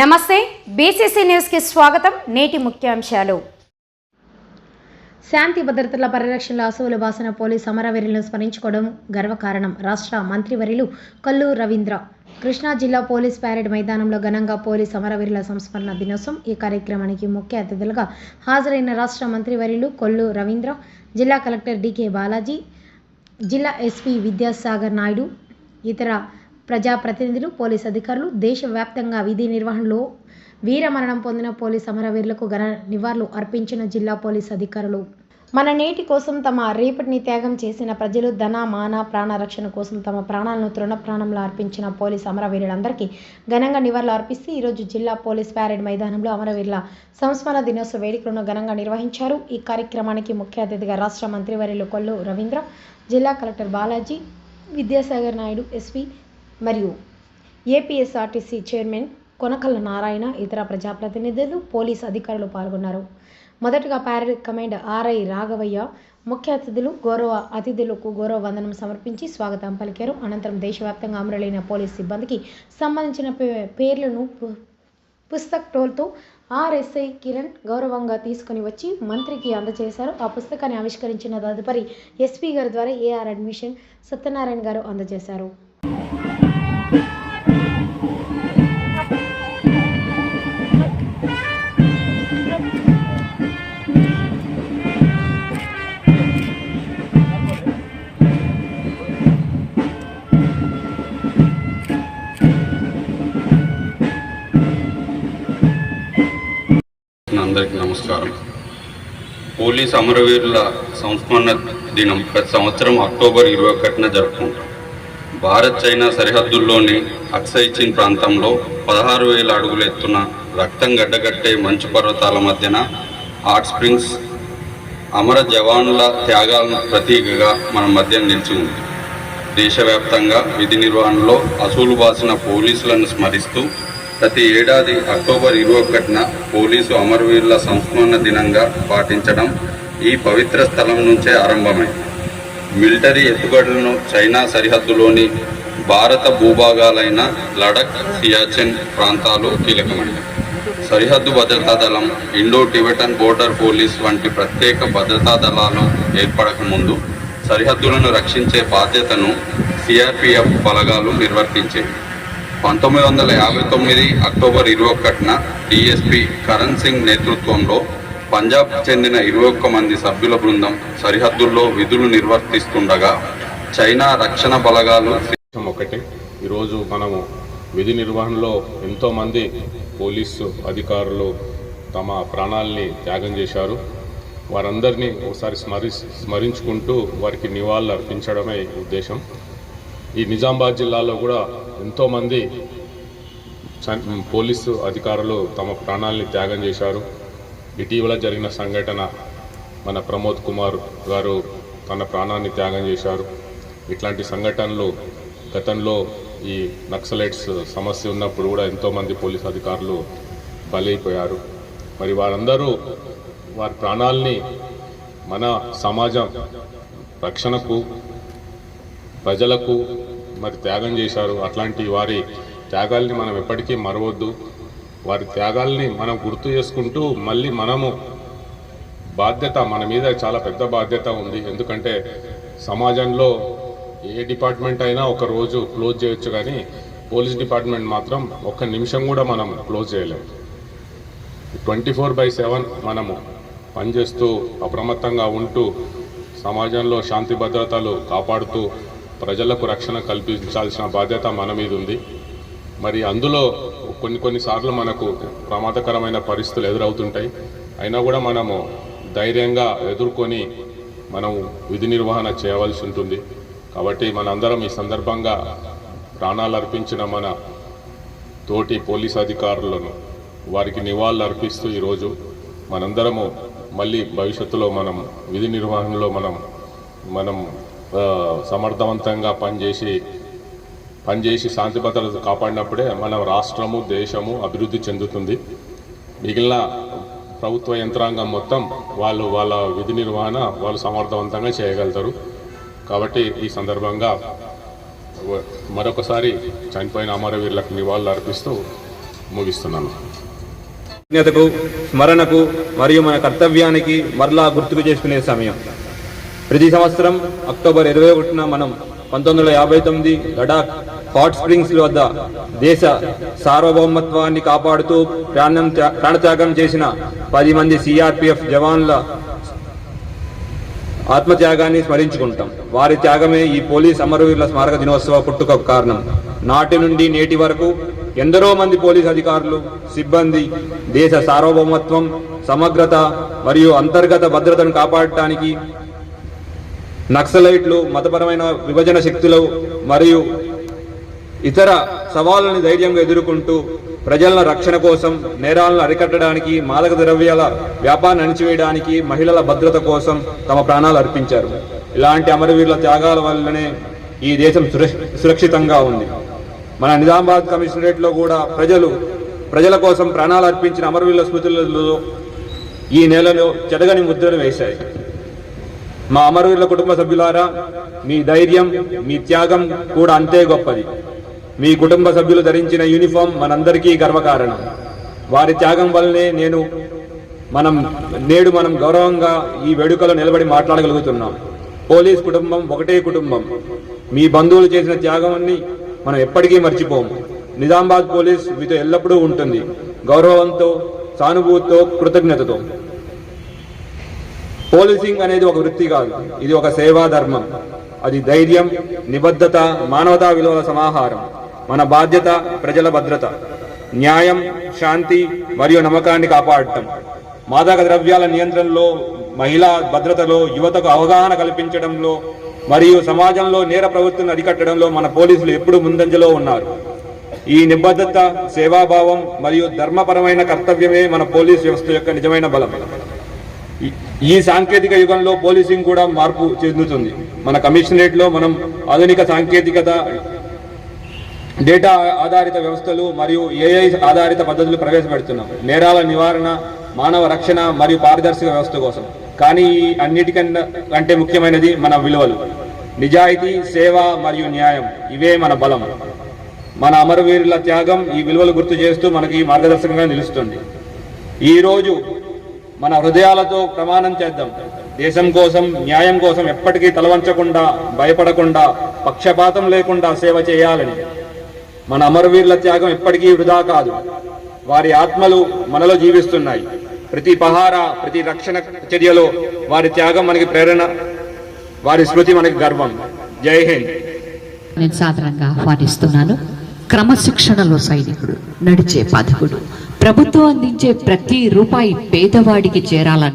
నమస్తే బీసీసీ న్యూస్కి స్వాగతం. నేటి ముఖ్యాంశాలు. శాంతి భద్రతల పరిరక్షణలో అసువులు బాసిన పోలీస్ అమరవీరులను స్మరించుకోవడం గర్వకారణం రాష్ట్ర మంత్రివర్యులు కల్లు రవీంద్ర. కృష్ణా జిల్లా పోలీస్ ప్యారెడ్ మైదానంలో ఘనంగా పోలీస్ అమరవీరుల సంస్మరణ దినోత్సవం ఈ కార్యక్రమానికి ముఖ్య అతిథులుగా హాజరైన రాష్ట్ర మంత్రివర్యులు కొల్లు రవీంద్ర జిల్లా కలెక్టర్ డికే బాలాజీ జిల్లా ఎస్పీ విద్యాసాగర్ నాయుడు ఇతర ప్రజాప్రతినిధులు పోలీస్ అధికారులు దేశవ్యాప్తంగా విధి నిర్వహణలో వీరమరణం పొందిన పోలీస్ అమరవీరులకు ఘన నివాళులు అర్పించిన జిల్లా పోలీస్ అధికారులు. మన నేటి కోసం తమ రేపటిని త్యాగం చేసిన ప్రజలు ధన మాన ప్రాణ రక్షణ కోసం తమ ప్రాణాలను తృణప్రాణంలో అర్పించిన పోలీస్ అమరవీరులందరికీ ఘనంగా నివాళులు అర్పిస్తూ ఈరోజు జిల్లా పోలీస్ ప్యారెడ్ మైదానంలో అమరవీరుల సంస్మరణ దినోత్సవ వేడుకలను ఘనంగా నిర్వహించారు. ఈ కార్యక్రమానికి ముఖ్య అతిథిగా రాష్ట్ర మంత్రివర్యులు కొల్లు రవీంద్ర జిల్లా కలెక్టర్ బాలాజీ విద్యాసాగర్ నాయుడు ఎస్వి మరియు ఏపీఎస్ఆర్టీసీ చైర్మన్ కొనకల్ల నారాయణ ఇతర ప్రజాప్రతినిధులు పోలీస్ అధికారులు పాల్గొన్నారు. మొదటగా ప్యారెడ్ కమాండ్ ఆర్ఐ రాఘవయ్య ముఖ్య అతిథులు గౌరవ అతిథులకు గౌరవ వందనం సమర్పించి స్వాగతం పలికారు. అనంతరం దేశవ్యాప్తంగా అమరులైన పోలీస్ సిబ్బందికి సంబంధించిన పే- పేర్లను పు- పుస్తక్ టోల్తో ఆర్ఎస్ఐ కిరణ్ గౌరవంగా తీసుకుని వచ్చి మంత్రికి అందజేశారు. ఆ పుస్తకాన్ని ఆవిష్కరించిన తదుపరి ఎస్పీ గారి ద్వారా ఏఆర్ అడ్మిషన్ సత్యనారాయణ గారు అందజేశారు. నమస్కారం. పోలీస్ అమరవీరుల సంస్మరణ దినం ప్రతి సంవత్సరం అక్టోబర్ ఇరవై ఒకటిన జరుపుకుంటాం. భారత్ చైనా సరిహద్దుల్లోని అక్సై చీన్ ప్రాంతంలో పదహారు వేల అడుగులు ఎత్తున రక్తం గడ్డగట్టే మంచు పర్వతాల మధ్యన హాట్ స్ప్రింగ్స్ అమర జవానుల త్యాగాలను ప్రతీకగా మన మధ్య నిలిచి ఉంది. దేశవ్యాప్తంగా విధి నిర్వహణలో అసూలు బాసిన పోలీసులను స్మరిస్తూ ప్రతి ఏడాది అక్టోబర్ ఇరవై ఒకటిన పోలీసు అమరవీరుల సంస్మరణ దినంగా పాటించడం ఈ పవిత్ర స్థలం నుంచే ఆరంభమైంది మిలిటరీ ఎత్తుగడలను చైనా సరిహద్దులోని భారత భూభాగాలైన లడక్ సియాచెన్ ప్రాంతాలు కీలకమైనవి. సరిహద్దు భద్రతా దళం ఇండో టిబెటన్ బోర్డర్ పోలీస్ వంటి ప్రత్యేక భద్రతా దళాలు ఏర్పడక ముందు సరిహద్దులను రక్షించే బాధ్యతను సిఆర్పిఎఫ్ బలగాలు నిర్వర్తించేవి. పంతొమ్మిది వందల యాభై తొమ్మిది అక్టోబర్ ఇరవై ఒకటిన డిఎస్పి కరణ్ సింగ్ నేతృత్వంలో పంజాబ్ చెందిన ఇరవై ఒక్క మంది సభ్యుల బృందం సరిహద్దుల్లో విధులు నిర్వర్తిస్తుండగా చైనా రక్షణ బలగాలు ఒకటి. ఈరోజు మనము విధి నిర్వహణలో ఎంతోమంది పోలీసు అధికారులు తమ ప్రాణాలని త్యాగం చేశారు. వారందరినీ ఒకసారి స్మరి స్మరించుకుంటూ వారికి నివాళులు అర్పించడమే ఈ ఉద్దేశం. ఈ నిజామాబాద్ జిల్లాలో కూడా ఎంతోమంది పోలీసు అధికారులు తమ ప్రాణాలని త్యాగం చేశారు. ఇటీవల జరిగిన సంఘటన మన ప్రమోద్ కుమార్ గారు తన ప్రాణాన్ని త్యాగం చేశారు. ఇట్లాంటి సంఘటనలు గతంలో ఈ నక్సలైట్స్ సమస్య ఉన్నప్పుడు కూడా ఎంతోమంది పోలీస్ అధికారులు బలైపోయారు. మరి వారందరూ వారి ప్రాణాల్ని మన సమాజం రక్షణకు ప్రజలకు మరి త్యాగం చేశారు. అట్లాంటి వారి త్యాగాల్ని మనం ఎప్పటికీ మరవద్దు. వారి త్యాగాల్ని మనం గుర్తు చేసుకుంటూ మళ్ళీ మనము బాధ్యత మన మీద చాలా పెద్ద బాధ్యత ఉంది. ఎందుకంటే సమాజంలో ఏ డిపార్ట్మెంట్ అయినా ఒక రోజు క్లోజ్ చేయొచ్చు కానీ పోలీస్ డిపార్ట్మెంట్ మాత్రం ఒక్క నిమిషం కూడా మనం క్లోజ్ చేయలేము ట్వంటీ ఫోర్ బై సెవెన్ మనము పనిచేస్తూ అప్రమత్తంగా ఉంటూ సమాజంలో శాంతి భద్రతలు కాపాడుతూ ప్రజలకు రక్షణ కల్పించాల్సిన బాధ్యత మన మీద ఉంది. మరి అందులో కొన్ని కొన్నిసార్లు మనకు ప్రమాదకరమైన పరిస్థితులు ఎదురవుతుంటాయి. అయినా కూడా మనము ధైర్యంగా ఎదుర్కొని మనం విధి నిర్వహణ చేయవలసి ఉంటుంది. కాబట్టి మనందరం ఈ సందర్భంగా ప్రాణాలు అర్పించిన మన తోటి పోలీస్ అధికారులను వారికి నివాళులు అర్పిస్తూ ఈరోజు మనందరము మళ్ళీ భవిష్యత్తులో మనం విధి నిర్వహణలో మనం మనం సమర్థవంతంగా పనిచేసి పనిచేసి శాంతి భద్రత కాపాడినప్పుడే మన రాష్ట్రము దేశము అభివృద్ధి చెందుతుంది. మిగిలిన ప్రభుత్వ యంత్రాంగం మొత్తం వాళ్ళు వాళ్ళ విధి నిర్వహణ వాళ్ళు సమర్థవంతంగా చేయగలుగుతారు. కాబట్టి ఈ సందర్భంగా మరొకసారి చనిపోయిన అమరవీరులకు నివాళులు అర్పిస్తూ ముగిస్తున్నాను. స్మరణకు మరియు మన కర్తవ్యానికి మరలా గుర్తుకు చేసుకునే సమయం. ప్రతి సంవత్సరం అక్టోబర్ ఇరవై ఒకటిన మనం పంతొమ్మిది వందల యాభై తొమ్మిది లడాక్ హాట్ స్ప్రింగ్స్ వద్ద దేశ సార్వభౌమత్వాన్ని కాపాడుతూ ప్రాణం త్యా- ప్రాణత్యాగం చేసిన పది మంది సిఆర్పిఎఫ్ జవాన్ల ఆత్మత్యాగాన్ని స్మరించుకుంటాం. వారి త్యాగమే ఈ పోలీస్ అమరవీరుల స్మారక దినోత్సవ పుట్టుక కారణం. నాటి నుండి నేటి వరకు ఎందరో మంది పోలీస్ అధికారులు సిబ్బంది దేశ సార్వభౌమత్వం సమగ్రత మరియు అంతర్గత భద్రతను కాపాడటానికి నక్సలైట్లు మతపరమైన విభజన శక్తులు మరియు ఇతర సవాళ్ళని ధైర్యంగా ఎదుర్కొంటూ ప్రజల రక్షణ కోసం నేరాలను అరికట్టడానికి మాదక ద్రవ్యాల వ్యాపారాన్ని అణిచివేయడానికి మహిళల భద్రత కోసం తమ ప్రాణాలు అర్పించారు. ఇలాంటి అమరవీరుల త్యాగాల వల్లనే ఈ దేశం సురక్షితంగా ఉంది. మన నిజామాబాద్ కమిషనరేట్లో కూడా ప్రజలు ప్రజల కోసం ప్రాణాలు అర్పించిన అమరవీరుల స్మృతులలో ఈ నెలలో చెదగని ముద్రను వేశాయి. మా అమరవీరుల కుటుంబ సభ్యులారా మీ ధైర్యం మీ త్యాగం కూడా అంతే గొప్పది. మీ కుటుంబ సభ్యులు ధరించిన యూనిఫామ్ మనందరికీ గర్వకారణం. వారి త్యాగం వల్లనే నేను మనం నేడు మనం గౌరవంగా ఈ వేడుకలో నిలబడి మాట్లాడగలుగుతున్నాం. పోలీస్ కుటుంబం ఒకటే కుటుంబం. మీ బంధువులు చేసిన త్యాగాన్ని మనం ఎప్పటికీ మర్చిపోము నిజామాబాద్ పోలీస్ మీతో ఎల్లప్పుడూ ఉంటుంది. గౌరవంతో సానుభూతితో కృతజ్ఞతతో. పోలీసింగ్ అనేది ఒక వృత్తి కాదు. ఇది ఒక సేవా ధర్మం. అది ధైర్యం నిబద్ధత మానవతా విలువల సమాహారం. మన బాధ్యత ప్రజల భద్రత. న్యాయం శాంతి మరియు నమ్మకాన్ని కాపాడటం. మాదక ద్రవ్యాల నియంత్రణలో మహిళా భద్రతలో యువతకు అవగాహన కల్పించడంలో మరియు సమాజంలో నేర ప్రవృత్తిని అరికట్టడంలో మన పోలీసులు ఎప్పుడూ ముందంజలో ఉన్నారు. ఈ నిబద్ధత సేవాభావం మరియు ధర్మపరమైన కర్తవ్యమే మన పోలీస్ వ్యవస్థ యొక్క నిజమైన బలం. ఈ- సాంకేతిక యుగంలో పోలీసింగ్ కూడా మార్పు చెందుతుంది. మన కమిషనరేట్లో మనం ఆధునిక సాంకేతికత డేటా ఆధారిత వ్యవస్థలు మరియు ఏఐ ఆధారిత పద్ధతులు ప్రవేశపెడుతున్నాం. నేరాల నివారణ మానవ రక్షణ మరియు పారదర్శక వ్యవస్థ కోసం. కానీ ఈ అన్నిటికన్నా కంటే ముఖ్యమైనది మన విలువలు. నిజాయితీ సేవ మరియు న్యాయం ఇవే మన బలం. మన అమరవీరుల త్యాగం ఈ విలువలు గుర్తు చేస్తూ మనకి మార్గదర్శకంగా నిలుస్తుంది. ఈ రోజు మన హృదయాలతో ప్రమాణం చేద్దాం. దేశం కోసం న్యాయం కోసం ఎప్పటికీ తలవంచకుండా భయపడకుండా పక్షపాతం లేకుండా సేవ చేయాలని. మన అమరవీరుల త్యాగం ఎప్పటికీ వృధా కాదు. వారి ఆత్మలు మనలో జీవిస్తున్నాయి. ప్రతి పహార ప్రతి రక్షణ చర్యలో వారి త్యాగం మనకి ప్రేరణ వారి స్మృతి మనకి గర్వం. జై హింద్. నేను సాధారణంగా ఆహ్వానిస్తున్నాను. క్రమశిక్షణలో సైనికుడు నడిచే పథకుడు ప్రభుత్వం అందించే ప్రతి రూపాయి పేదవాడికి చేరాలని